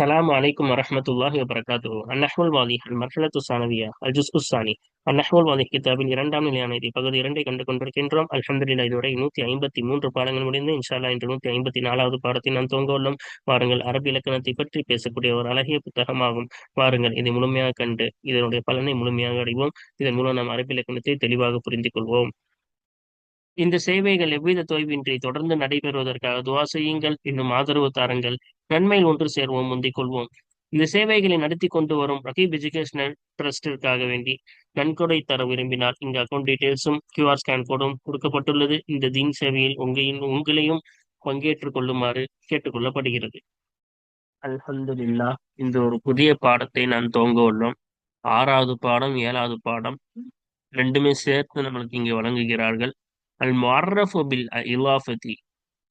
السلام عليكم ورحمة الله وبركاته النحو الواضح المرحلة الثانوية الجزء الثاني النحو الواضح கிதாபின் இரண்டாம் நிலையான இதை பகுதி இரண்டை கண்டு கொண்டிருக்கின்றோம் அல்ஹம்துலில்லாஹ் இதுவரை நூத்தி ஐம்பத்தி மூன்று பாடங்கள் முடிந்து இன்ஷால்லா இன்று நூத்தி ஐம்பத்தி நாலாவது பாடத்தை நாம் துவங்க உள்ளோம் வாருங்கள் அரபு இலக்கணத்தை பற்றி பேசக்கூடிய ஒரு அழகிய புத்தகமாகும் வாருங்கள் இதை முழுமையாக கண்டு இதனுடைய பலனை முழுமையாக அடைவோம் இதன் மூலம் நாம் அரபு இலக்கணத்தை தெளிவாக புரிந்து கொள்வோம் இந்த சேவைகள் எவ்வித தொய்வின்றி தொடர்ந்து நடைபெறுவதற்காக துவா செய்யுங்கள் இன்னும் ஆதரவு தாருங்கள். நன்மையில் ஒன்று சேர்வோம் முந்திக் கொள்வோம். இந்த சேவைகளை நடத்தி கொண்டு வரும் ரகீப் எஜுகேஷனல் ட்ரஸ்டிற்காக வேண்டி நன்கொடை தர விரும்பினால் இந்த அக்கௌண்ட் டீடைல்ஸும் கியூஆர் ஸ்கேன் கோடும் கொடுக்கப்பட்டுள்ளது. இந்த தீன் சேவையில் உங்களையும் உங்களையும் பங்கேற்றுக் கொள்ளுமாறு கேட்டுக்கொள்ளப்படுகிறது. அல்ஹம்துலில்லா இந்த ஒரு புதிய பாடத்தை நான் துவங்க உள்ளோம். ஆறாவது பாடம் ஏழாவது பாடம் ரெண்டுமே சேர்த்து நம்மளுக்கு இங்கே வழங்குகிறார்கள். அல் முஅர்ரஃபு பில் இலாஃபதி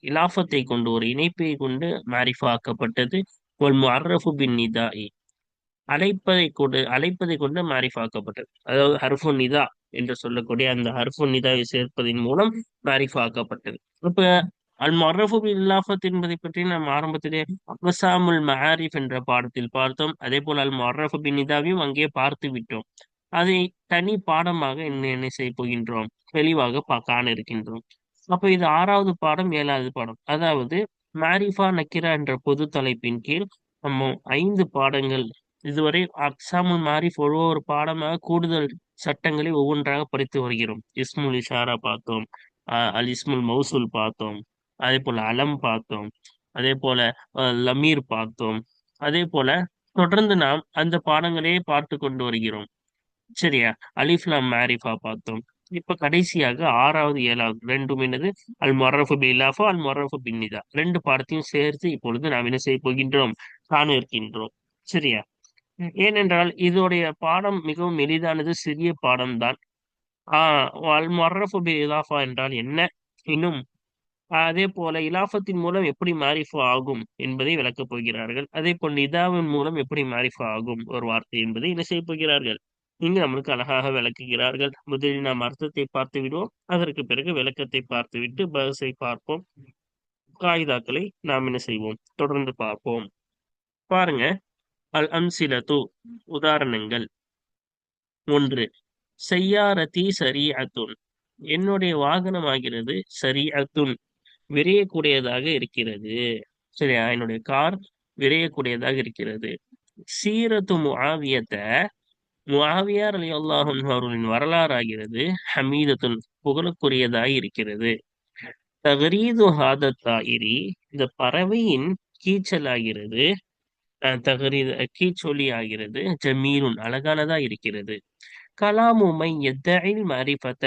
இலாஃபத்தை கொண்டு ஒரு இணைப்பை கொண்டு மாரிஃபாக்கப்பட்டது ஒல் முஅர்ரஃபு பின் அழைப்பதை கொண்டு அழைப்பதை கொண்டு மாரிஃபாக்கப்பட்டது. அதாவது ஹர்ஃபு நிதா என்று சொல்லக்கூடிய அந்த ஹர்ஃபு நிதாவை சேர்ப்பதன் மூலம் மாரிஃபாக்கப்பட்டது. இப்போ இப்ப அல் முஅர்ரஃபு இல்லாஃபத் என்பதை பற்றி நாம் ஆரம்பத்திலே அக்வசாமுல் மஹாரிஃப் என்ற பாடத்தில் பார்த்தோம். அதே போல் அல் முஅர்ரஃபு பின் நிதாவையும் அங்கே பார்த்து விட்டோம். அதை தனி பாடமாக என்ன என்ன செய்ய போகின்றோம்? தெளிவாக பா காண இருக்கின்றோம் அப்ப இது ஆறாவது பாடம் ஏழாவது பாடம். அதாவது மாரிஃபா நக்கிரா என்ற பொது தலைப்பின் கீழ் நம்ம ஐந்து பாடங்கள். இதுவரை அக்சாமுல் மாரிஃப் ஒவ்வொரு பாடமாக கூடுதல் சட்டங்களை ஒவ்வொன்றாக படித்து வருகிறோம். இஸ்முல் இஷாரா பார்த்தோம் அஹ் அல் இஸ்முல் மௌசூல் பார்த்தோம் அதே போல அலம் பார்த்தோம் அதே போல லமீர் பார்த்தோம். அதே போல தொடர்ந்து நாம் அந்த பாடங்களையே பார்த்து கொண்டு வருகிறோம். சரியா? அலிஃப்லாம் மாரிஃபா பார்த்தோம். இப்ப கடைசியாக ஆறாவது ஏழாவது ரெண்டும் என்னது? அல் மொரஃபு பில்லாஃபா அல் மொரஃபு பின்னிதா ரெண்டு பாடத்தையும் சேர்த்து இப்பொழுது நாம் என்ன செய்ய போகின்றோம்? காண இருக்கின்றோம். சரியா? ஏனென்றால் இதோடைய பாடம் மிகவும் எளிதானது சிறிய பாடம்தான். ஆஹ் அல் மொரஃபு பி இலாஃபா என்றால் என்ன? இன்னும் அதே போல இலாஃபத்தின் மூலம் எப்படி மாரிஃபா ஆகும் என்பதை விளக்கப் போகிறார்கள். அதே போல் நிதாவின் மூலம் எப்படி மாரிஃபா ஆகும்? ஒரு வார்த்தை என்பதை என்ன செய்ய போகிறார்கள்? இங்கு நம்மளுக்கு அழகாக விளக்குகிறார்கள். முதலில் நாம் அர்த்தத்தை பார்த்து விடுவோம். அதற்கு பிறகு விளக்கத்தை பார்த்துவிட்டு பகசை பார்ப்போம். காகிதாக்களை நாம் என்ன செய்வோம்? தொடர்ந்து பார்ப்போம். பாருங்க. அல் அம்சிலத்து உதாரணங்கள். ஒன்று செய்யாரதி சரி அத்துன் என்னுடைய வாகனமாகிறது சரீஅத்துன் விரையக்கூடியதாக இருக்கிறது. சரியா? என்னுடைய கார் விரையக்கூடியதாக இருக்கிறது. சீரத்து முஆவியத்த முவாவியார் அலி அல்லாஹும் அவர்களின் வரலாறாகிறது ஹமீதத்துன் புகழுக்குரியதாய் இருக்கிறது. தகரீது ஹாதத் தாயிரி இந்த பறவையின் கீச்சலாகிறது. அஹ், தகரீது கீச்சொலி ஆகிறது ஜமீலுன் அழகானதா இருக்கிறது. கலாமுமை எத்தழில் மாரிஃபத்த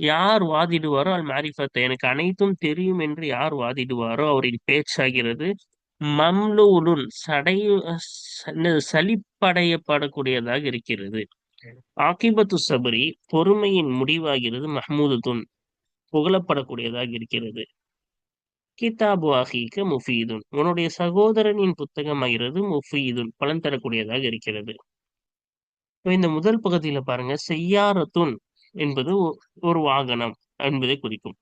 யார் வாதிடுவாரோ அல் மாரிஃபத்தை எனக்கு அனைத்தும் தெரியும் என்று யார் வாதிடுவாரோ அவரின் பேச்சாகிறது. மம்லூலுன் சடை சலிப் என்னது, சலிப்படையப்படக்கூடியதாக இருக்கிறது ஆகிபத்து சபரி பொறுமையின் முடிவாகிறது மஹ்மூதுத்துன் புகழப்படக்கூடியதாக இருக்கிறது. கிதாபு அஹீக முஃபீதுன். உன்னுடைய சகோதரனின் புத்தகமாகிறது முஃபீதுன். பலன் தரக்கூடியதாக இருக்கிறது. இந்த முதல் பகுதியில பாருங்க செய்யாரத்துன் என்பது ஒரு வாகனம் என்பதை குறிக்கும்.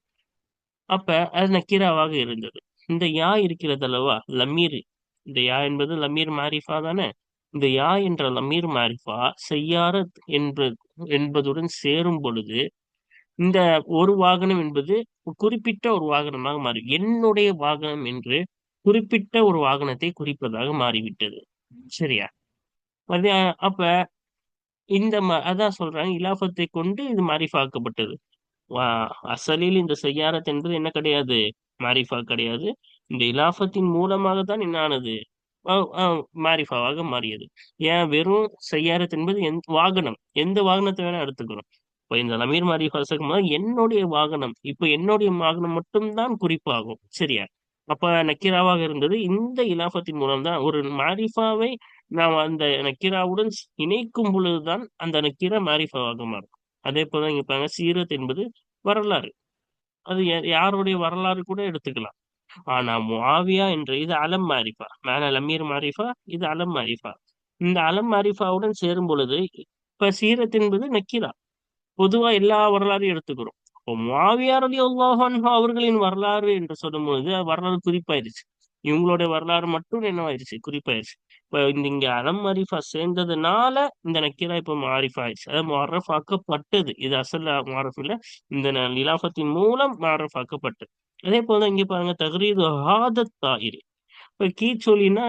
அப்ப அது நக்கீராவாக இருந்தது. இந்த யா இருக்கிறது அல்லவா லமீர். இந்த யா என்பது லமீர் மாரிஃபா தானே? இந்த யா என்ற லமீர் மாரிஃபா செய்யாரத் என்ப என்பதுடன் சேரும் பொழுது இந்த ஒரு வாகனம் என்பது குறிப்பிட்ட ஒரு வாகனமாக மாறி என்னுடைய வாகனம் என்று குறிப்பிட்ட ஒரு வாகனத்தை குறிப்பதாக மாறிவிட்டது. சரியா? அது அப்ப இந்த ம- அதான் சொல்றாங்க இலாபத்தை கொண்டு இது மாரிஃபாக்கப்பட்டது வா அசலில் இந்த செய்யாரத் என்பது என்ன கிடையாது? மாரிஃபா கிடையாது. இந்த இலாபத்தின் மூலமாக தான் என்ன ஆனது மாரிஃபாவாக மாறியது. ஏன்? வெறும் செய்யாரத் என்பது எந் வாகனம். எந்த வாகனத்தை வேணா எடுத்துக்கிறோம் இப்போ இந்த லமீர் மாரிஃபா சேர்க்கும்போது என்னுடைய வாகனம். இப்போ என்னுடைய வாகனம் மட்டும்தான் குறிப்பாகும். சரியா? அப்ப நக்கீராவாக இருந்தது. இந்த இலாபத்தின் மூலம்தான். ஒரு மாரிஃபாவை நாம் அந்த நக்கீராவுடன் இணைக்கும் பொழுதுதான் அந்த நக்கீரா மாரிஃபாவாக மாறும். அதே போல இங்க பாருங்க சீரத் என்பது வரலாறு. அது யா- யாருடைய வரலாறு கூட எடுத்துக்கலாம். ஆனா முஆவியா என்ற இது அலம் மாரிஃபா. மேல லமீர் மாரிஃபா இது அலம் மாரிஃபா. இந்த அலம் மாரிஃபாவுடன் சேரும் பொழுது இப்ப சீரத் என்பது நக்கிரா. பொதுவா எல்லா வரலாறையும் எடுத்துக்கிறோம். இப்போ முஆவியா ரலியல்லாஹு அவர்களின் வரலாறு என்று சொல்லும் பொழுது வரலாறு குறிப்பாயிருச்சு. இவங்களுடைய வரலாறு மட்டும் என்னவாயிருச்சு? குறிப்பாயிருச்சு. இப்ப இந்த இங்க அலம் மாரிஃபா சேர்ந்ததுனால இந்த நக்கீரா இப்போ மாரிஃபா ஆயிடுச்சு அதாவது மாரஃபாக்கப்பட்டது இது அசல் மாரஃப் இல்லை. இந்த நிலாஃபத்தின் மூலம் மாரஃபாக்கப்பட்டது அதே போல இங்க பாருங்க தகரீது ஹாதத் தாயிரி இப்ப கீச்சொலின்னா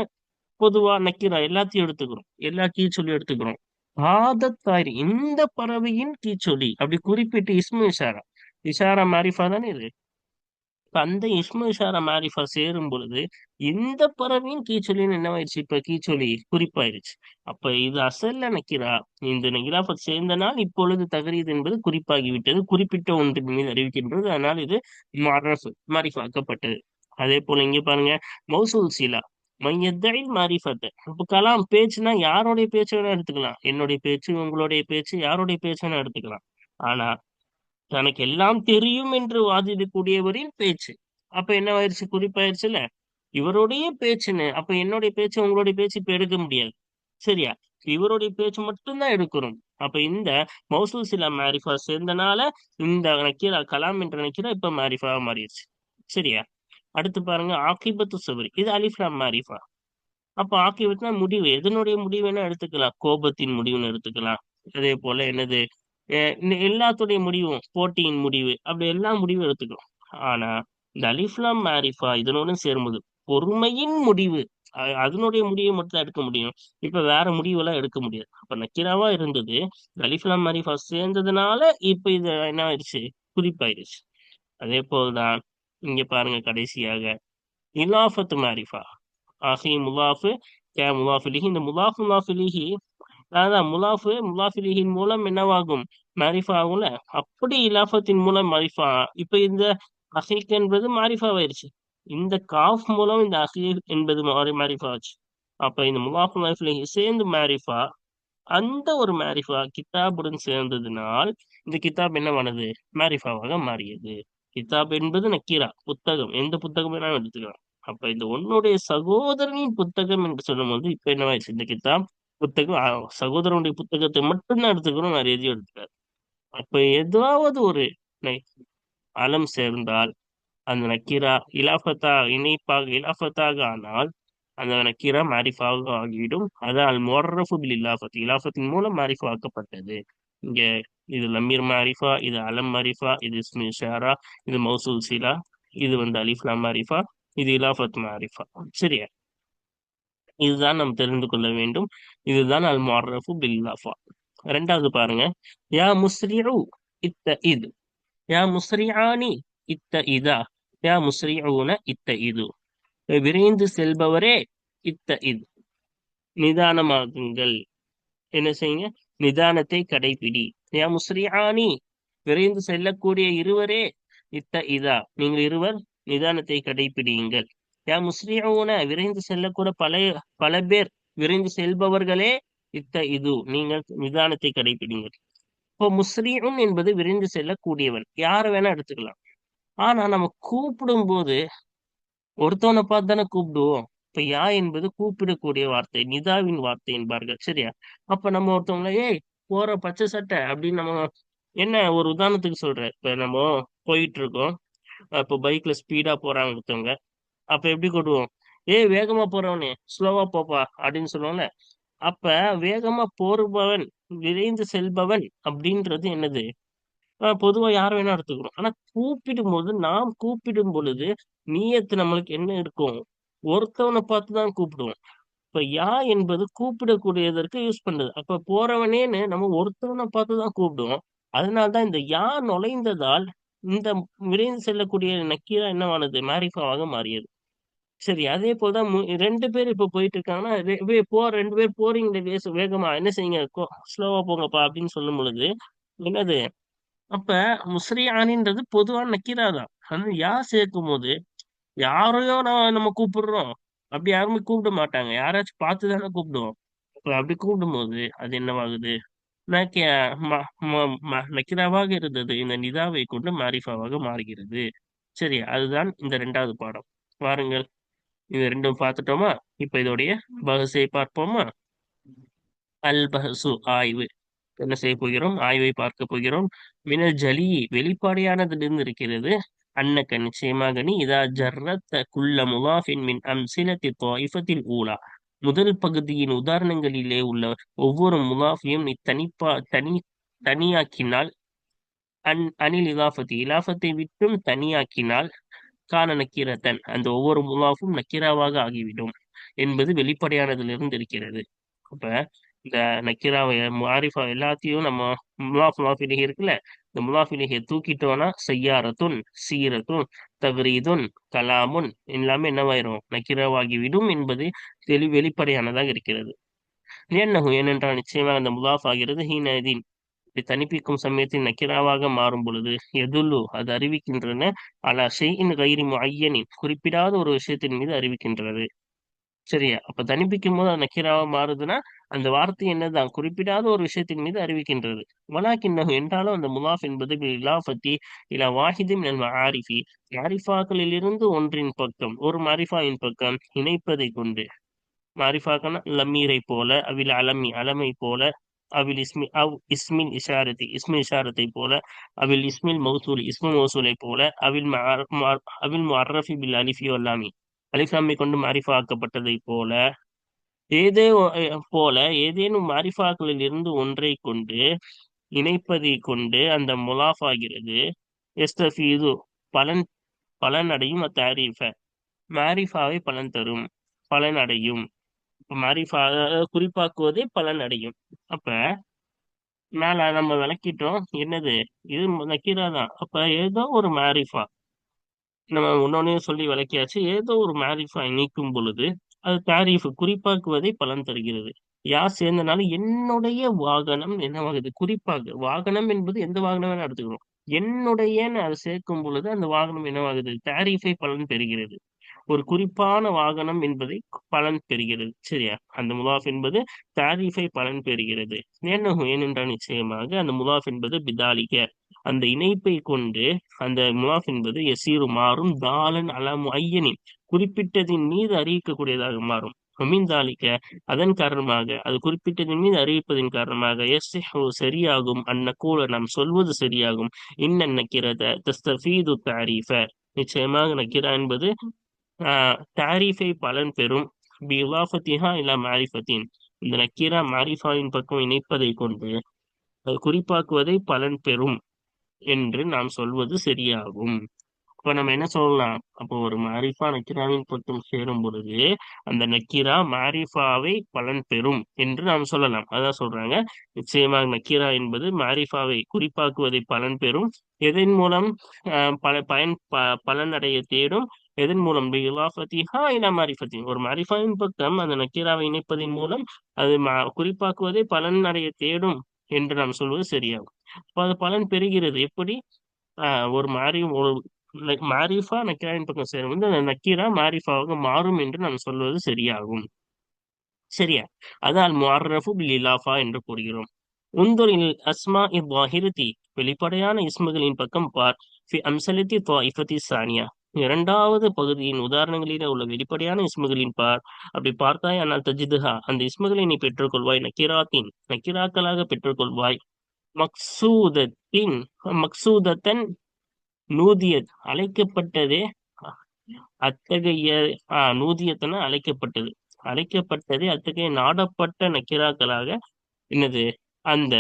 பொதுவா நக்கீரா எல்லாத்தையும் எடுத்துக்கிறோம். எல்லா கீச்சொலியும் எடுத்துக்கிறோம். ஹாதத் தாயிரி இந்த பறவையின் கீச்சொலி அப்படி குறிப்பிட்டு இஸ்மு இஷாரா. இஷாரா மாரிஃபா தானே இது? இப்ப அந்த இஸ்மு மாரிஃபா சேரும் பொழுது இந்த பறவையும் கீச்சொலின்னு என்னவாயிருச்சு? இப்ப கீச்சொலி குறிப்பாயிருச்சு. அப்ப இது அசல்ல நினைக்கிறா இந்த இலாஃபத் சேர்ந்தனால் இப்பொழுது தகரீது என்பது குறிப்பாகிவிட்டது. குறிப்பிட்ட ஒன்றின் மீது அறிவிக்கின்றது. அதனால் இது மரஃப் மாரிஃபாக்கப்பட்டது. அதே போல இங்க பாருங்க மௌசூல் சீலா. மையத்தழில் மாரிஃபத்து இப்ப கலாம் பேச்சுனா யாருடைய பேச்சு வேணா எடுத்துக்கலாம். என்னுடைய பேச்சு உங்களுடைய பேச்சு யாருடைய பேச்சு வேணா எடுத்துக்கலாம். ஆனா தனக்கு எல்லாம் தெரியும் என்று வாதிடக்கூடியவரின் பேச்சு. அப்ப என்ன ஆயிடுச்சு? குறிப்பாயிருச்சுல? இவருடைய பேச்சுன்னு அப்ப என்னுடைய பேச்சு உங்களுடைய பேச்சு இப்ப எடுக்க முடியாது. சரியா? இவருடைய பேச்சு மட்டும்தான் எடுக்கிறோம். அப்ப இந்த மௌசூல் சிலா மாரிஃபா சேர்ந்தனால இந்த நக்கீரா கலாம் என்ற நக்கீரா இப்ப மாரிஃபா மாறிடுச்சு. சரியா? அடுத்து பாருங்க ஆக்கிபத்து சபரி இது அலிஃப்லா மாரிஃபா. அப்ப ஆக்கிபத்துனா முடிவு எதனுடைய முடிவுன்னு எடுத்துக்கலாம். கோபத்தின் முடிவுன்னு எடுத்துக்கலாம். அதே போல என்னது? எல்லாத்துடைய முடிவும் போட்டியின் முடிவு அப்படி எல்லா முடிவும் எடுத்துக்கலாம் ஆனா இந்த அலிஃப்லாம் மாரிஃபா இதனோட சேரும்போது பொறுமையின் முடிவு அதனுடைய முடிவை மட்டும் தான் எடுக்க முடியும். இப்ப வேற முடிவெல்லாம் எடுக்க முடியாது. அப்ப நக்கிராவா இருந்தது அலிஃப்லாம் மாரிஃபா சேர்ந்ததுனால இப்ப இது என்ன ஆயிடுச்சு? குறிப்பாயிருச்சு அதே போல்தான் இங்க பாருங்க கடைசியாக இலாஃபத்து மாரிஃபா ஆஹி முலாஃபு கே முலாஃபிலிஹி இந்த முலாஃபு முலாஃபிலிஹி அதான் முலாஃபு முலாஃபிலிஹின் மூலம் என்னவாகும்? மாரிஃபா ஆகும்ல அப்படி இலாஃபத்தின் மூலம் மாரிஃபா. இப்ப இந்த அஹீக் என்பது மாரிஃபாவாயிருச்சு இந்த காஃப் மூலம் இந்த அஹீக் என்பது மாறி மாரிஃபாச்சு அப்ப இந்த முலாஃபு முலாஃபிலிஹி சேர்ந்து மாரிஃபா. அந்த ஒரு மாரிஃபா கிதாபுடன் சேர்ந்ததினால் இந்த கிதாப் என்னவானது? மாரிஃபாவாக மாறியது. கிதாப் என்பது நக்கீரா புத்தகம். எந்த புத்தகம் வேணாலும் எடுத்துக்கலாம். அப்ப இந்த உன்னுடைய சகோதரனின் புத்தகம் என்று சொல்லும்போது இப்ப என்னவாயிருச்சு இந்த கிதாப் புத்தகம் சகோதரனுடைய புத்தகத்தை மட்டும்தான் எடுத்துக்கணும் வேற எதையும் எடுத்துக்காது. அப்ப ஏதாவது ஒரு அலம் சேர்ந்தால் அந்த நக்கீரா இலாஃபத்தா இணைப்பாக இலாஃபத்தாக ஆனால் அந்த நக்கீரா மாரிஃபாக ஆகிவிடும். அதால் மொர்ரஃபு இலாஃபத் இலாஃபத்தின் மூலம் மாரிஃபா ஆக்கப்பட்டது இங்க இது லமீர் மாரிஃபா இது அலம் மாரிஃபா இது இஸ்மி ஷாரா இது மௌசூல் சிலா இது வந்து அலிஃப்லா மாரிஃபா இது இலாஃபத் மாரிஃபா. சரியா? இதுதான் நாம் தெரிந்து கொள்ள வேண்டும். இதுதான் அல் முஅர்ரஃபு பில்லாஃபா ரெண்டாவது பாருங்க. யா முஸ்ரிஉ இத்த இது யா முஸ்ரிஆனி இத்த இதா யா முஸ்ரிஊன இத்த இது விரைந்து செல்பவரே இத்த இது நிதானமாகுங்கள். என்ன செய்யுங்க? நிதானத்தை கடைபிடி. யா முஸ்ரிஆனி. விரைந்து செல்லக்கூடிய இருவரே இத்த இதா நீங்கள் இருவர் நிதானத்தை கடைபிடியுங்கள். யா முஸ்ரிஊன விரைந்து செல்லக்கூட பல பல பேர் விரைந்து செல்பவர்களே இத்த இது. நீங்கள் நிதானத்தை கடைபிடிங்கள் இப்போ முஸ்ரீஉன் என்பது விரைந்து செல்லக்கூடியவன். யாரை வேணா எடுத்துக்கலாம். ஆனா நம்ம கூப்பிடும் போது ஒருத்தவனை பார்த்து தானே கூப்பிடுவோம். இப்ப யா என்பது கூப்பிடக்கூடிய வார்த்தை நிதாவின் வார்த்தை என்பார்கள். சரியா? அப்ப நம்ம ஒருத்தவங்கள ஏய் போற பச்சை சட்டை அப்படின்னு நம்ம என்ன ஒரு உதாரணத்துக்கு சொல்றேன். இப்ப நம்ம போயிட்டு இருக்கோம். இப்போ பைக்ல ஸ்பீடா போறாங்க ஒருத்தவங்க. அப்ப எப்படி கொடுவோம் ஏய் வேகமா போறவனே ஸ்லோவா போப்பா அப்படின்னு சொல்லுவோம்ல அப்ப வேகமா போறுபவன் விரைந்து செல்பவன் அப்படின்றது என்னது? ஆஹ் பொதுவா யார் வேணா எடுத்துக்கிறோம் ஆனா கூப்பிடும் போது நாம் கூப்பிடும் பொழுது நீயத்து நம்மளுக்கு என்ன இருக்கும் ஒருத்தவனை பார்த்து தான் கூப்பிடுவோம். இப்ப யா என்பது கூப்பிடக்கூடியதற்கு யூஸ் பண்ணுது அப்ப போறவனேன்னு நம்ம ஒருத்தவனை பார்த்து தான் கூப்பிடுவோம். அதனால்தான் இந்த யா நுழைந்ததால் இந்த விரைந்து செல்லக்கூடிய நக்கீரா என்னவானது? மேரிஃபாவாக மாறியது. சரி அதே போலதான் மு- ரெண்டு பேர் இப்ப போயிட்டு இருக்காங்கன்னா ரெ- வே- போ ரெண்டு பேர் போறீங்களே வேஸ் வேகமா என்ன செய்யுங்க ஸ்லோவா போங்கப்பா அப்படின்னு சொல்லும் பொழுது என்னது அப்ப முஸ்ரியானின்றது பொதுவான நக்கீரா தான். ஆனா யா சேர்க்கும் போது யாரையோ நான் நம்ம கூப்பிடுறோம் அப்படி யாருமே கூப்பிட மாட்டாங்க. யாராச்சும் பார்த்து தானே கூப்பிடுவோம். அப்ப அப்படி கூப்பிடும் போது அது என்னவாகுது? நக்கிய ம- ம- ம- நக்கிராவாக இருந்தது. இந்த நிதாவை கொண்டு மாரிஃபாவாக மாறுகிறது. சரி அதுதான் இந்த ரெண்டாவது பாடம். வாருங்கள். இது ரெண்டும் பார்த்துட்டோமா? இப்ப இதோடைய பகசை பார்ப்போமா? அல் பஹசு ஆய்வு. என்ன செய்ய போகிறோம்? ஆய்வை பார்க்க போகிறோம். மினல் ஜலி வெளிப்பாடையானதிலிருந்து இருக்கிறது. அன்னக்க நிச்சயமாக நீ இதா ஜர்ரத்த குள்ள முலாஃபின் மின் அம்சிலத்தி தாயிஃபத்தில் ஊலா. முதல் பகுதியின் உதாரணங்களிலே உள்ள ஒவ்வொரு முலாஃபியும் நீ தனிப்பா தனி தனியாக்கினால் அன் அனில் இலாஃபத்தி. இலாஃபத்தை விட்டும் தனியாக்கினால் கான நக்கீரத்தன் அந்த ஒவ்வொரு முலாஃபும் நக்கீராவாக ஆகிவிடும் என்பது வெளிப்படையானதிலிருந்து இருக்கிறது. அப்ப இந்த நக்கீராவை மாரிஃபா எல்லாத்தையும் நம்ம முலாஃப் முலாஃபிலேயே இருக்குல்ல இந்த முலாஃபிலிகை தூக்கிட்டோம்னா செய்யாரத்துன் சீரத்துன் தவறீதுன் கலாமுன் எல்லாமே என்னவாயிரும்? நக்கீராவாகிவிடும் என்பது தெளி வெளிப்படையானதாக இருக்கிறது. ஏன்னகும் ஏனென்றால் நிச்சயமாக அந்த முலாஃப் ஆகிறது ஹீனதீன் இப்படி தனிப்பிக்கும் சமயத்தில் நக்கிராவாக மாறும் பொழுது எதுல்லு அது அறிவிக்கின்றன? அலா ஷெயின் கைரி ஐயனின் குறிப்பிடாத ஒரு விஷயத்தின் மீது அறிவிக்கின்றது. சரியா? அப்ப தனிப்பிக்கும் போது நக்கிராவா மாறுதுன்னா அந்த வார்த்தை என்னதான்? குறிப்பிடாத ஒரு விஷயத்தின் மீது அறிவிக்கின்றது. வலாக்கின்னகு என்றாலும் அந்த முலாஃப் என்பது இலாஃபத்தி இலா வாஹிதி ஆரிஃபி மாரிஃபி இருந்து ஒன்றின் பக்கம் ஒரு மாரிஃபாவின் பக்கம் இணைப்பதை கொண்டு மாரிஃபாக்கன லம்மீரை போல அவில் அலமி அலமை போல அவில் இஸ்மி அவ் இஸ்மின் இஷாரத்தி இஸ்மி இஷாரத்தை போல அவில் இஸ்மில் மௌசூல் இஸ்மு மௌசூலை போல அவில் அவில் முஅர்ரஃபி பில் அலிஃபி அல்லாமி அலிஃபாமி கொண்டு மாரிஃபா ஆக்கப்பட்டதை போல ஏதே போல ஏதேனும் மாரிஃபாக்களில் இருந்து ஒன்றை கொண்டு இணைப்பதை கொண்டு அந்த முலாஃப் ஆகிறது எஸ்தஃபீது பலன் பலன் அடையும் அத்தாரீஃப. மாரிஃபாவை பலன் தரும் பலன் அடையும் மாரிஃபா குறிப்பாக்குவதே பலன் அடையும். அப்ப மேல நம்ம விளக்கிட்டோம். என்னது? இது நக்கீரா தான். அப்ப ஏதோ ஒரு மாரிஃபா. நம்ம முன்னோனே சொல்லி விளக்கியாச்சு. ஏதோ ஒரு மாரிஃபா நீக்கும் பொழுது அது தாரீஃப் குறிப்பாக்குவதை பலன் தருகிறது. யார் சேர்ந்தனாலும் என்னுடைய வாகனம் என்னவாகுது? குறிப்பாக வாகனம் என்பது எந்த வாகனம் வேணா எடுத்துக்கணும். என்னுடைய அதை சேர்க்கும் பொழுது அந்த வாகனம் என்னவாகுது? தாரீஃபை பலன் பெறுகிறது. ஒரு குறிப்பான வாகனம் என்பதை பலன் பெறுகிறது. சரியா? அந்த முலாஃப் என்பது தாரீஃபை பலன் பெறுகிறது. ஏன்னகும் ஏனென்றால் நிச்சயமாக அந்த முலாஃப் என்பது பிதாலிக. அந்த இணைப்பை கொண்டு அந்த முலாஃப் என்பது எசீரு மாறும் தாலன் அலம் ஐயனின் குறிப்பிட்டதின் மீது அறிவிக்கக்கூடியதாக மாறும். அமீந்தாலிக்க அதன் காரணமாக அது குறிப்பிட்டதின் மீது அறிவிப்பதன் காரணமாக எஸ் சரியாகும் அந்நக்கூல நாம் சொல்வது சரியாகும். இன்ன நக்கிரத தஸ்தபீது தாரீஃப. நிச்சயமாக நக்கிரா என்பது தாரீஃபை பலன் பெறும். பிலாஃபத்திஹா இல்லா மாரிஃபத்தின். இந்த நக்கீரா மாரிஃபாவின் பக்கம் இணைப்பதை கொண்டு குறிப்பாக்குவதை பலன் பெறும் என்று நாம் சொல்வது சரியாகும். இப்ப நம்ம என்ன சொல்லலாம்? அப்போ ஒரு மாரிஃபா நக்கீராவின் பக்கம் சேரும் பொழுது அந்த நக்கீரா மாரிஃபாவை பலன் பெறும் என்று நாம் சொல்லலாம். அதான் சொல்றாங்க. நிச்சயமாக நக்கீரா என்பது மாரிஃபாவை குறிப்பாக்குவதை பலன் பெறும். எதன் மூலம் பல பயன் பலன் அடைய தேடும் எதன் மூலம்? இலாஃபத்திஹா இலா மாரிஃபத்தி ஒரு மாரிஃபாவின் பக்கம் அந்த நக்கீராவை இணைப்பதன் மூலம் அது குறிப்பாக்குவதை பலன் அடைய தேடும் என்று நாம் சொல்வது சரியாகும். இப்போ அது பலன் பெறுகிறது. எப்படி? ஒரு மாறி ஒரு மாரிஃபா நக்கீராவின் பக்கம் சேரும் வந்து அந்த நக்கீரா மாரிஃபாவாக மாறும் என்று நாம் சொல்வது சரியாகும். சரியா? அதால் முஅர்ரஃபு பில் இலாஃபா என்று கூறுகிறோம். உந்தொரில் அஸ்மா இவ்வாஹிரதி வெளிப்படையான இஸ்முகளின் பக்கம் பார். ஃபி அம்சலத்தி தாயிஃபத்தி சானியா. இரண்டாவது பகுதியின் உதாரணங்களிலே உள்ள வெளிப்படையான இஸ்முகளின் பார் அப்படி பார்த்தாய் ஆனால் தஜிதுஹா அந்த இஸ்முகளை நீ பெற்றுக்கொள்வாய். நக்கிராத்தின் நக்கிராக்களாக பெற்றுக்கொள்வாய். மக்சூதத்தின் மக்சூதத்தன் நூதியத் அழைக்கப்பட்டதே அத்தகைய ஆஹ் நூதியத்தன அழைக்கப்பட்டது. அழைக்கப்பட்டதே அத்தகைய நாடப்பட்ட நக்கிராக்களாக என்னது அந்த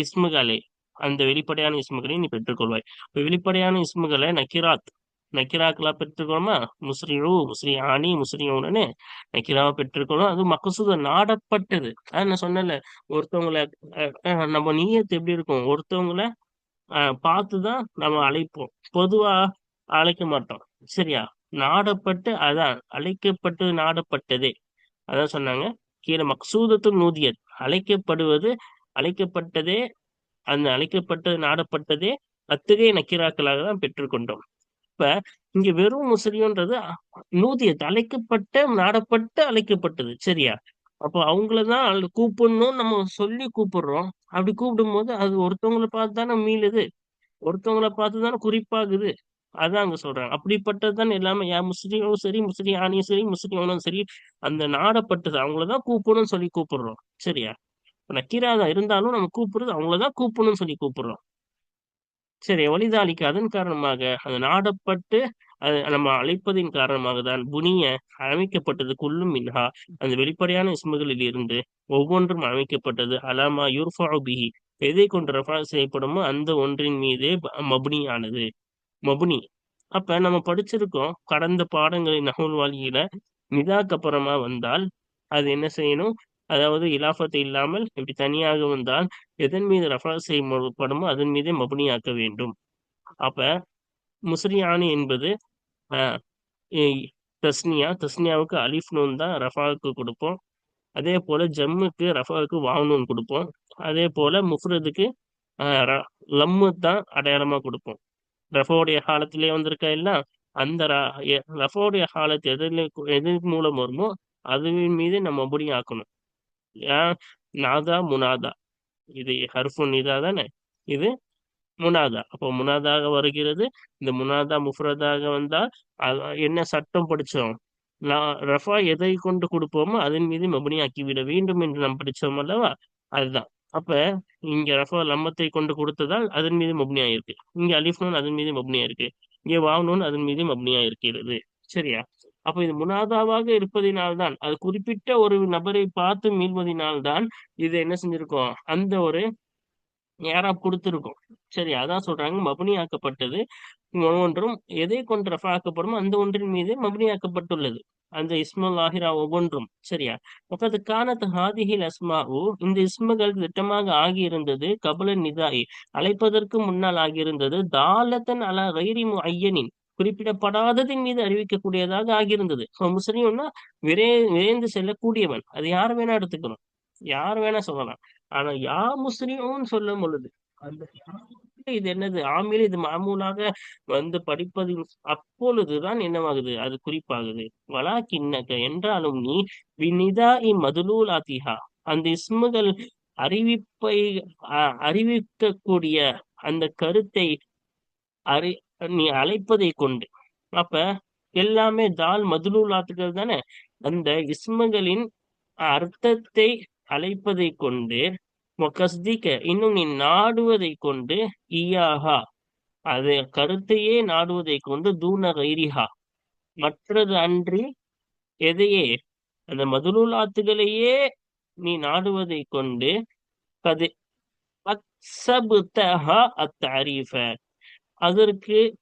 இஸ்முகளை அந்த வெளிப்படையான இஸ்முகளை நீ பெற்றுக்கொள்வாய். வெளிப்படையான இஸ்முகளை நக்கிராத் நக்கிராக்களா பெற்றுக்கொள்ளுமா? முஸ்ரியூ முஸ்லீ ஆணி முஸ்ரியூன்னு நக்கிராவா பெற்றுக்கொள்ளும். அது மகசூத நாடப்பட்டது. அது நான் சொன்னல ஒருத்தவங்களை நம்ம நீயத்து எப்படி இருக்கும்? ஒருத்தவங்களை பார்த்துதான் நம்ம அழைப்போம். பொதுவா அழைக்க மாட்டோம். சரியா? நாடப்பட்டு அதான் அழைக்கப்பட்டது நாடப்பட்டதே. அதான் சொன்னாங்க. கீழே மக்சூதத்து நூதியத் அழைக்கப்படுவது அழைக்கப்பட்டதே அந்த அழைக்கப்பட்டது நாடப்பட்டதே அத்தகைய நக்கிராக்களாக தான் பெற்றுக்கொண்டோம் இப்ப இங்க வெறும் முஸ்லிம்ன்றது நூதியத் அழைக்கப்பட்ட நாடப்பட்டு அழைக்கப்பட்டது. சரியா? அப்போ அவங்களதான் கூப்பிடணும் நம்ம சொல்லி கூப்பிடுறோம். அப்படி கூப்பிடும் போது அது ஒருத்தவங்களை பார்த்து தானே மீளுது. ஒருத்தவங்களை பார்த்து தானே குறிப்பாகுது. அதான் அங்க சொல்றாங்க. அப்படிப்பட்டது தான் எல்லாமே. யா முஸ்லீமும் சரி முஸ்லீம் ஆணியும் சரி முஸ்லீம் சரி அந்த நாடப்பட்டது. அவங்களதான் கூப்பிடணும்னு சொல்லி கூப்பிடுறோம். சரியா? நக்கீராதா இருந்தாலும் நம்ம கூப்பிடுறது அவங்களதான் கூப்பிடணும்னு சொல்லி கூப்பிடுறோம். சரி வலிதாலிக்கு அதன் காரணமாக அது நாடப்பட்டு அது நம்ம அழைப்பதின் காரணமாக தான் புனிய அமைக்கப்பட்டது குல்லும் மின்ஹா அந்த வெளிப்படையான இஸ்முகளில் இருந்து ஒவ்வொன்றும் அமைக்கப்பட்டது அலாமா யூர்ஃபா பிஹி எதை கொண்டு ரஃபா செய்யப்படுமோ அந்த ஒன்றின் மீதே மபுனியானது. மபுனி. அப்ப நம்ம படிச்சிருக்கோம் கடந்த பாடங்களின் நகுல் வாழ்க்கையில நிதாக்கு அப்புறமா வந்தால் அது என்ன செய்யணும்? அதாவது இலாஃபத்து இல்லாமல் இப்படி தனியாக வந்தால் எதன் மீது ரஃபா செய்யப்படுமோ அதன் மீதே மபுனியாக்க வேண்டும். அப்ப முஸ்ரியானி என்பது ஆஹ், இ- தஸ்னியா தஸ்னியாவுக்கு அலிஃப் நூன் தான் ரஃபாவுக்கு கொடுப்போம். அதே போல ஜம்முக்கு ரஃபாவுக்கு வாவ்னூன் கொடுப்போம். அதே போல முஃப்ரதுக்கு ர- லம்மு தான் அடையாளமா கொடுப்போம். ரஃபோடைய காலத்திலே வந்திருக்க எல்லாம் அந்த ரஃபோடைய காலத்து எதில் எது மூலம் வருமோ அதுவின் மீது நம்ம மபுனி ஆக்கணும். நாதா முனாதா. இது ஹர்ஃபு நிதா தானே? இது முனாதா. அப்போ முனாதாக வருகிறது. இந்த முனாதா முஃப்ரதாக வந்தால் என்ன சட்டம் படிச்சோம் நான் ரஃபா எதை கொண்டு கொடுப்போமோ அதன் மீது மபனி ஆக்கிவிட வேண்டும் என்று நாம் படிச்சோம் அல்லவா? அதுதான். அப்ப இங்க ரஃபா லம்மத்தை கொண்டு கொடுத்ததால் அதன் மீது மபுனியா இருக்கு இங்க அலிஃப்னூன் அதன் மீது மப்னியா இருக்கு இங்க வாவ்னூன் அதன் மீது மப்னியா இருக்கிறது சரியா? அப்ப இது முனாதாவாக இருப்பதினால்தான் அது குறிப்பிட்ட ஒரு நபரை பார்த்து மீள்வதினால்தான் இது என்ன செஞ்சிருக்கோம்? அந்த ஒரு ஏராப் கொடுத்திருக்கும். சரி அதான் சொல்றாங்க மபனியாக்கப்பட்டது. ஒவ்வொன்றும் எதை கொண்டு ரஃபா ஆக்கப்படுமோ அந்த ஒன்றின் மீது மபனியாக்கப்பட்டுள்ளது. அந்த இஸ்மல் ஆகிரா ஒவ்வொன்றும். சரியா? ஒக்கது கானத் ஹாதிஹில் அஸ்மாவு இந்த இஸ்மகள் திட்டமாக ஆகியிருந்தது கபல நிதாயி. அழைப்பதற்கு முன்னால் ஆகியிருந்தது தாலத்தன் அலா கைரி ஐயனின் குறிப்பிடப்படாததின் மீது அறிவிக்கக்கூடியதாக ஆகியிருந்தது. முஸ்லீம்னா விரை விரைந்து செல்லக்கூடியவன். அது யார் வேணா எடுத்துக்கணும். யார் வேணா சொல்லலாம். ஆனா யா முஸ்லீம்னு சொல்லும் பொழுது அந்த இது என்னது? ஆமில் இது மாமூலாக வந்து படிப்பது அப்பொழுதுதான் என்னவாகுது? அது குறிப்பாகுது. வலா கிண்ணக்க என்றாலும் நீ வினிதா இ மதுலூலாத்திஹா. அந்த இஸ்முகள் அறிவிப்பை அறிவிக்கக்கூடிய அந்த கருத்தை அறி நீ அழைப்பதை கொண்டு. அப்ப எல்லாமே தால் மதுலூலாத்துகள் தானே? அந்த இஸ்மகளின் அர்த்தத்தை அழைப்பதை கொண்டு கஸ்திக்க இன்னும் நீ நாடுவதை கொண்டு ஈயாகா. அது கருத்தையே நாடுவதை கொண்டு தூண கைரிஹா. மற்றது அன்றி எதையே? அந்த மதுலூலாத்துகளையே நீ நாடுவதை கொண்டு கது அக்சபுத்தஹா அத்தாரீஃப. அதற்கு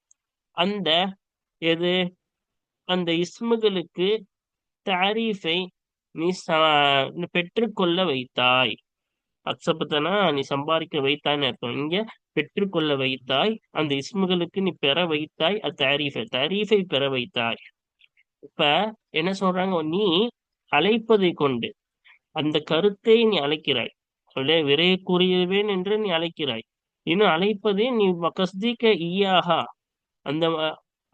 அந்த எது? அந்த இஸ்முகளுக்கு தாரீஃபை நீ ச- பெற்றுக்கொள்ள வைத்தாய். அக்சபத்தனா நீ சம்பாதிக்க வைத்தான்னு அர்த்தம். இங்க பெற்றுக்கொள்ள வைத்தாய். அந்த இஸ்முகளுக்கு நீ பெற வைத்தாய் அது தாரீஃபை. பெற வைத்தாய். இப்ப என்ன சொல்றாங்க? நீ அழைப்பதை கொண்டு அந்த கருத்தை நீ அழைக்கிறாய். விரைய கூறியவேன் என்று நீ அழைக்கிறாய். இன்னும் அழைப்பதே நீ கஸ்திக்க ஈயாகா. அந்த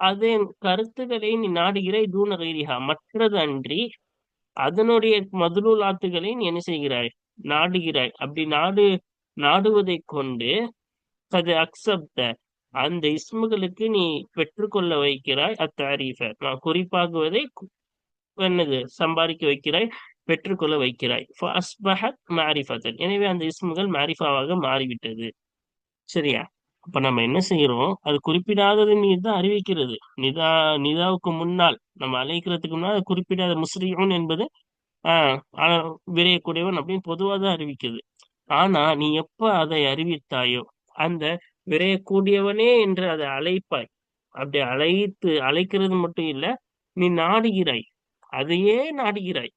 அதன் கருத்துக்களை நீ நாடுகிறாய் தூண கைரிகா மற்றது அன்றி அதனுடைய மதுலூலாத்துகளை நீ என்ன செய்கிறாய்? நாடுகிறாய். அப்படி நாடு நாடுவதை கொண்டு அது அக்சப்த. அந்த இஸ்முகளுக்கு நீ பெற்றுக்கொள்ள வைக்கிறாய் அத்தாரீஃப. நான் குறிப்பாகுவதை என்னது? சம்பாதிக்க வைக்கிறாய் பெற்றுக்கொள்ள வைக்கிறாய். மாரிஃபத்தன் எனவே அந்த இஸ்முகள் மாரிஃபாவாக மாறிவிட்டது. சரியா? அப்ப நம்ம என்ன செய்யறோம்? அது குறிப்பிடாதது நீர் தான் அறிவிக்கிறது. நிதா நிதாவுக்கு முன்னால் நம்ம அழைக்கிறதுக்கு முன்னால் அது குறிப்பிடாத முஸ்லிம் என்பது ஆஹ் விரையக்கூடியவன் அப்படின்னு பொதுவாக தான் அறிவிக்குது. ஆனா நீ எப்ப அதை அறிவித்தாயோ அந்த விரையக்கூடியவனே என்று அதை அழைப்பாய். அப்படி அழைத்து அழைக்கிறது மட்டும் இல்ல நீ நாடுகிறாய். அதையே நாடுகிறாய்.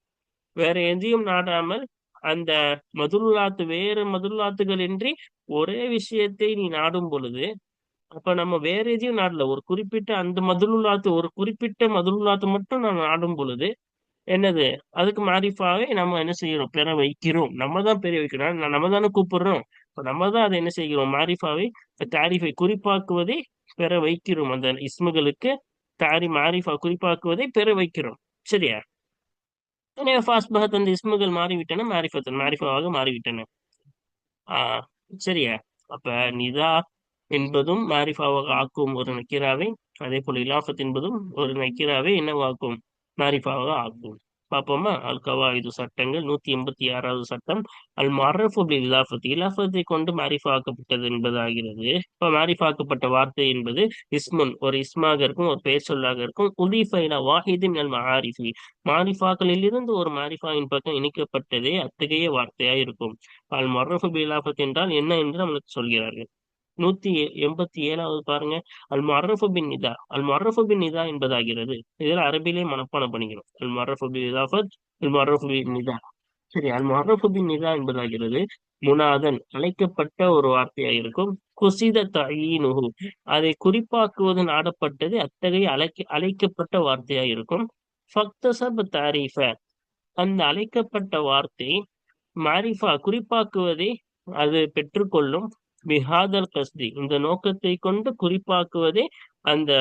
வேற எதையும் நாடாமல் அந்த மதுல்லாத்து வேறு மதுல்லாத்துகள் இன்றி ஒரே விஷயத்தை நீ நாடும் பொழுது அப்ப நம்ம வேற எதையும் நாடல. ஒரு குறிப்பிட்ட அந்த மதுலுல்லாத்து ஒரு குறிப்பிட்ட மதுலுல்லாத்து மட்டும் நம்ம நாடும் பொழுது என்னது? அதுக்கு மாரிஃபாவே நம்ம என்ன செய்யறோம் பெற வைக்கிறோம். நம்ம தான் பெரிய வைக்கிறோம் நம்ம தானே கூப்பிடுறோம். இப்ப நம்ம தான் அதை என்ன செய்கிறோம்? மாரிஃபாவை தாரிஃபை குறிப்பாக்குவதை பெற வைக்கிறோம். அந்த இஸ்முகளுக்கு தாரி மாரிஃபா குறிப்பாக்குவதை பெற வைக்கிறோம். சரியா? எனவே பகத் அந்த இஸ்முகள் மாறிவிட்டன மாரிஃபத்தன் மாரிஃபாவாக மாறிவிட்டன. ஆஹ் சரியா. அப்ப நிதா என்பதும் மாரிஃபாவாக ஆக்கும் ஒரு நக்கீராவை அதே போல இலாஃபத் என்பதும் ஒரு நக்கீராவை என்னவாக்கும்? மாரிஃபாவாக ஆக்கும். பார்ப்போமா அல் இது சட்டங்கள் நூத்தி எண்பத்தி ஆறாவது சட்டம். அல் மரபுல் பில் இலாஃபத் இலாஃபத்தை கொண்டு மாரிஃபாக்கப்பட்டது என்பது என்பதாகிறது. இப்ப மாரிஃபாக்கப்பட்ட வார்த்தை என்பது இஸ்முன். ஒரு இஸ்மாக இருக்கும் ஒரு பெயர் சொல்லாக இருக்கும் உலீஃபைனா வாஹிதின் அல் மஹாரிஃபி. மாரிஃபாக்களில் இருந்து ஒரு மாரிஃபாவின் பக்கம் இணைக்கப்பட்டதே அத்தகைய வார்த்தையா இருக்கும். அல் மரபுல் பில் இலாஃபத் என்றால் என்ன என்று நம்மளுக்கு சொல்கிறார்கள். நூத்தி எண்பத்தி ஏழாவது பாருங்க. அல் மரஃபுபின் நிதா. அல் மரஃபுபின் நிதா என்பதாகிறது. இதில் அரபிலே மனப்பாடம் பண்ணிக்கணும். அல் மரஃபுபின் இதாஃபத் அல் மரஃபுபின் நிதா. சரி அல் மரஃபுபின் நிதா என்பதாகிறது. முனாதன் அழைக்கப்பட்ட ஒரு வார்த்தையாக இருக்கும் குசித தயீனுஹு. அதை குறிப்பாக்குவது நாடப்பட்டது. அத்தகைய அழைக்க அழைக்கப்பட்ட வார்த்தையாக இருக்கும் ஃபக்தசப் தாரீஃப. அந்த அழைக்கப்பட்ட வார்த்தை மாரிஃபா குறிப்பாக்குவதை அது பெற்றுக்கொள்ளும். பிஹாதல் கஸ்தி. இந்த நோக்கத்தை கொண்டு குறிப்பாக்குவதே அந்த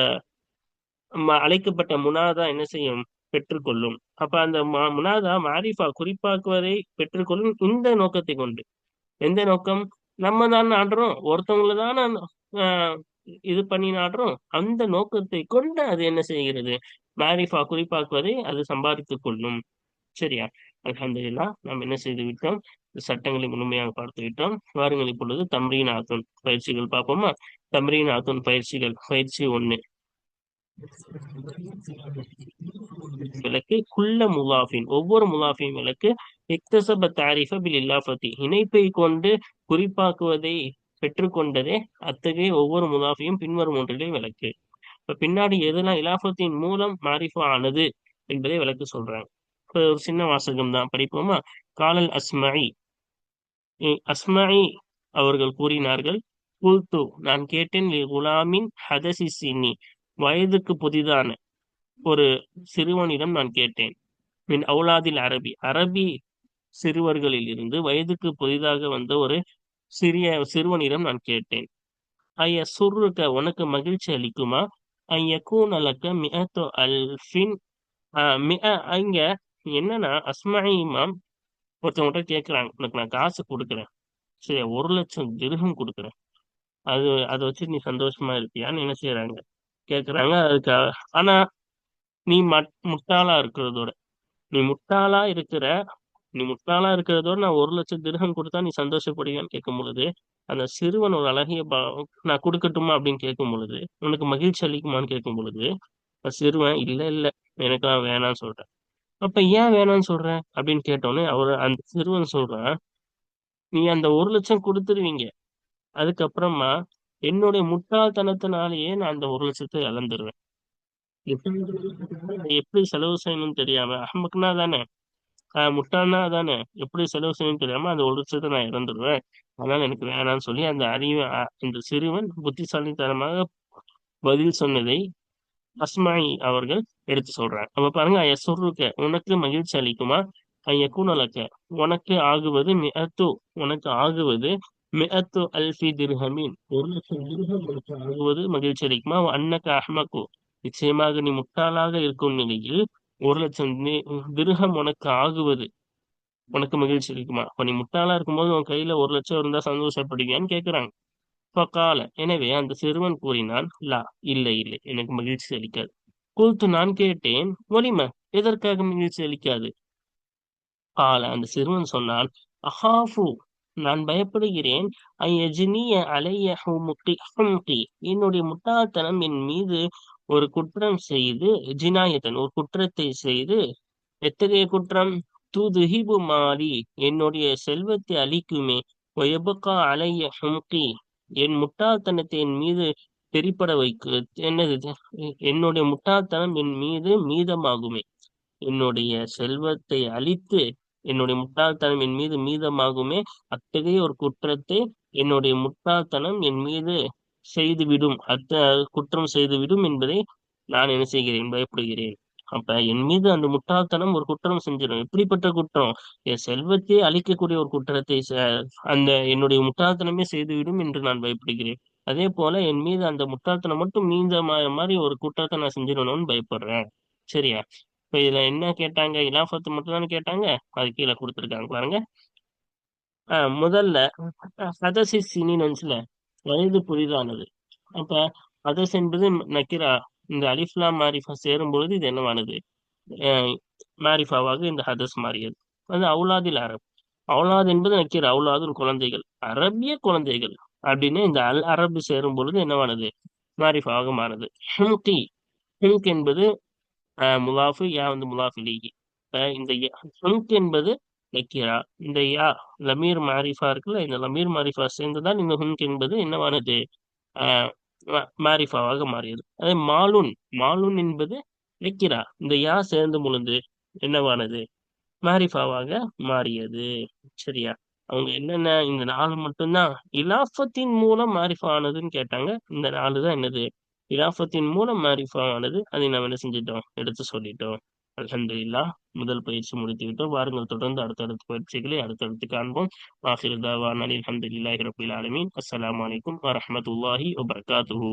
அழைக்கப்பட்ட முனாதா என்ன செய்யும்? பெற்றுக்கொள்ளும். அப்ப அந்த முனாதா மாரிஃபா குறிப்பாக்குவதை பெற்றுக்கொள்ளும் இந்த நோக்கத்தை கொண்டு. எந்த நோக்கம்? நம்ம தான் ஆடுறோம். ஒருத்தவங்கள தான் இது பண்ணி நாடுறோம் அந்த நோக்கத்தை கொண்டு அது என்ன செய்கிறது? மாரிஃபா குறிப்பாக்குவதை அது சம்பாதித்துக் கொள்ளும். சரியா? அலமதுல்லா நாம் என்ன செய்து விட்டோம் சட்டங்களை முழுமையாக பார்த்து விட்டோம் வாருங்கள் இப்பொழுது தம்ரீன் ஆத்துன் பயிற்சிகள் பார்ப்போமா? தம்ரீன் ஆத்துன் பயிற்சிகள் பயிற்சி ஒண்ணு விளக்கு குள்ள முலாஃபின் ஒவ்வொரு முலாஃபின் விளக்கு இக்தசப தாரிஃப பில் இல்லாஃபத்தி இணைப்பை கொண்டு குறிப்பாக்குவதை பெற்றுக்கொண்டதே அத்தகைய ஒவ்வொரு முலாஃபியும் பின்வரும் ஒன்றிலே விளக்கு. இப்ப பின்னாடி எதெல்லாம் இலாஃபத்தின் மூலம் மாரிஃபா ஆனது என்பதை விளக்கு சொல்றாங்க. ஒரு சின்ன வாசகம் தான் படிப்போமா? காலல் அஸ்மாயி. அஸ்மாயி அவர்கள் கூறினார்கள் குல்து நான் கேட்டேன் குலாமின் ஹதசி சினி. வயதுக்கு புதிதான ஒரு சிறுவனிடம் நான் கேட்டேன். மின் அவுலாதில் அரபி. அரபி சிறுவர்களில் இருந்து வயதுக்கு புதிதாக வந்த ஒரு சிறிய சிறுவனிடம் நான் கேட்டேன். ஐய சுருக்க உனக்கு மகிழ்ச்சி அளிக்குமா? ஐய கூன் அலக்க மிக அல்ஃபின் ஆஹ் மிஅ இங்க என்னன்னா அஸ்மாயி இமாம் ஒருத்தவங்ககிட்ட கேட்குறாங்க உனக்கு நான் காசு கொடுக்குறேன். சரி ஒரு லட்சம் திருகம் கொடுக்குறேன். அது அதை வச்சு நீ சந்தோஷமா இருப்பியான்னு என்ன செய்யறாங்க கேட்குறாங்க அதுக்கு ஆனா நீ மட் முட்டாளா இருக்கிறதோட நீ முட்டாளா இருக்கிற நீ முட்டாளா இருக்கிறதோட நான் ஒரு லட்சம் திருகம் கொடுத்தா நீ சந்தோஷப்படுவியான்னு கேட்கும் பொழுது அந்த சிறுவன் ஒரு அழகிய பா- நான் கொடுக்கட்டுமா? அப்படின்னு கேட்கும் பொழுது உனக்கு மகிழ்ச்சி அளிக்குமான்னு கேட்கும் பொழுது சிறுவன் இல்ல இல்ல எனக்கு வேணாம்னு சொல்றேன். அப்ப ஏன் வேணாம்னு சொல்ற? அப்படின்னு கேட்டோன்னே அவர் அந்த சிறுவன் சொல்றான் நீ அந்த ஒரு லட்சம் கொடுத்துருவீங்க. அதுக்கப்புறமா என்னுடைய முட்டாள்தனத்தினாலேயே நான் அந்த ஒரு லட்சத்தை இழந்துருவேன். எப்படி செலவு செய்யணும்னு தெரியாம அஹமக்குனா தானே? ஆஹ் முட்டானா தானே? எப்படி செலவு செய்யணும்னு தெரியாம அந்த ஒரு லட்சத்தை நான் இறந்துருவேன் அதனால எனக்கு வேணாம்னு சொல்லி அந்த அறிவு அந்த சிறுவன் புத்திசாலித்தனமாக பதில் சொன்னதை அஸ்மாயி அவர்கள் எடுத்து சொல்றேன் அப்ப பாருங்க எசுருக்க உனக்கு மகிழ்ச்சி அளிக்குமா? ஐயக்கூனலக்க உனக்கு ஆகுவது மிஅத்து உனக்கு ஆகுவது மிஅத்து அல்ஃபி திர்ஹமின். ஒரு லட்சம் திர்ஹம் உனக்கு ஆகுவது மகிழ்ச்சி அளிக்குமா? அன்னக்க அஹ்மக்கு. நிச்சயமாக நீ முட்டாளாக இருக்கும் நிலையில் ஒரு லட்சம் திருகம் உனக்கு ஆகுவது உனக்கு மகிழ்ச்சி அளிக்குமா? அப்ப நீ முட்டாளா இருக்கும்போது உன் கையில ஒரு லட்சம் இருந்தா சந்தோஷப்படுவியான்னு கேக்குறாங்க. ஃபகால. எனவே அந்த சிறுவன் கூறினான் லா இல்லை இல்லை எனக்கு மகிழ்ச்சி அளிக்காது. குல்து நான் கேட்டேன் ஒலிம எதற்காக மகிழ்ச்சி அளிக்காது? கால அந்த சிறுவன் சொன்னான் அஹாஃபு நான் பயப்படுகிறேன். ஐயஜினிய அலைய ஹும்கி. என்னுடைய முட்டாள்தனம் என் மீது ஒரு குற்றம் செய்து ஜினாயத்தன் ஒரு குற்றத்தை செய்து எத்தகைய குற்றம்? துதுஹிபு மாறி என்னுடைய செல்வத்தை அழிக்குமே. ஒயபுகா அலைய ஹும்கி. என் முட்டாள்தனத்தை என் மீது தெரிப்பட வைக்க என்னது? என்னுடைய முட்டாள்தனம் என் மீது மீதமாகுமே. என்னுடைய செல்வத்தை அழித்து என்னுடைய முட்டாள்தனம் என் மீது மீதமாகுமே. அத்தகைய ஒரு குற்றத்தை என்னுடைய முட்டாள்தனம் என் மீது செய்துவிடும். அத்த குற்றம் செய்துவிடும் என்பதை நான் என்ன செய்கிறேன்? பயப்படுகிறேன். அப்ப என் மீது அந்த முட்டாள்தனம் ஒரு குற்றம் செஞ்சிடும். எப்படிப்பட்ட குற்றம்? என் செல்வத்தை அழிக்கக்கூடிய ஒரு குற்றத்தை செ- அந்த என்னுடைய முட்டாள்தனமே செய்துவிடும் என்று நான் பயப்படுகிறேன். அதே போல என் மீது அந்த முட்டாள்தனம் மட்டும் மீந்த மாதிரி ஒரு குற்றத்தை நான் செஞ்சிடணும்னு பயப்படுறேன். சரியா? இப்ப இதுல என்ன கேட்டாங்க? இலாஃபத்து மட்டும் தானே கேட்டாங்க? அது கீழே கொடுத்துருக்காங்க பாருங்க. ஆஹ் முதல்ல சதசி சினின்னு வயது புதிதானது. அப்ப அதஸ் என்பது நக்கிரா இந்த அலிஃப்லா மாரிஃபா சேரும் பொழுது இது என்னவானது? அஹ் மாரிஃபாவாக இந்த ஹதஸ் மாறியது. அது அவுலாதில் அரப். அவுலாத் என்பது நக்கீர் அவுலாதுன் குழந்தைகள். அரபிய குழந்தைகள். அப்படின்னு இந்த அல் அரபு சேரும் பொழுது என்னவானது? மாரிஃபாவாக மாறுது ஹிம்கி. ஹிம்க் என்பது முலாஃபு யா வந்து முலாஃபிலிகி இந்த யா- ஹிம்க் என்பது நக்கீரா இந்த யா லமீர் மாரிஃபா இருக்குல்ல இந்த லமீர் மாரிஃபா சேர்ந்துதான் இந்த ஹும்க் என்பது என்னவானது? ஆஹ் மாரிஃபாவாக மாறியது. அதே மாலுன். மாலுன் என்பது நக்கிரா இந்த யா சேர்ந்து முழுந்து என்னவானது? மாரிஃபாவாக மாறியது. சரியா? அவங்க என்னென்ன இந்த நாலு மட்டும்தான்? இலாஃபத்தின் மூலம் மாரிஃபா ஆனதுன்னு கேட்டாங்க. இந்த நாலு தான் என்னது? இலாஃபத்தின் மூலம் மாரிஃபா ஆனது அதை நம்ம என்ன செஞ்சிட்டோம்? எடுத்து சொல்லிட்டோம். அல்ஹம்துலில்லாஹ் முதல் பயிற்சி முடித்து விட்டோம் வாருங்கள் தொடர்ந்து அடுத்தடுத்த பயிற்சிகளை அடுத்தடுத்து காண்போம். ஆஹிர் தாவான் அல்ஹம்துலில்லாஹி ரபில் ஆலமீன். அஸ்ஸலாமு அலைக்கும் வரஹ்மத்துல்லாஹி வபரகாத்துஹு.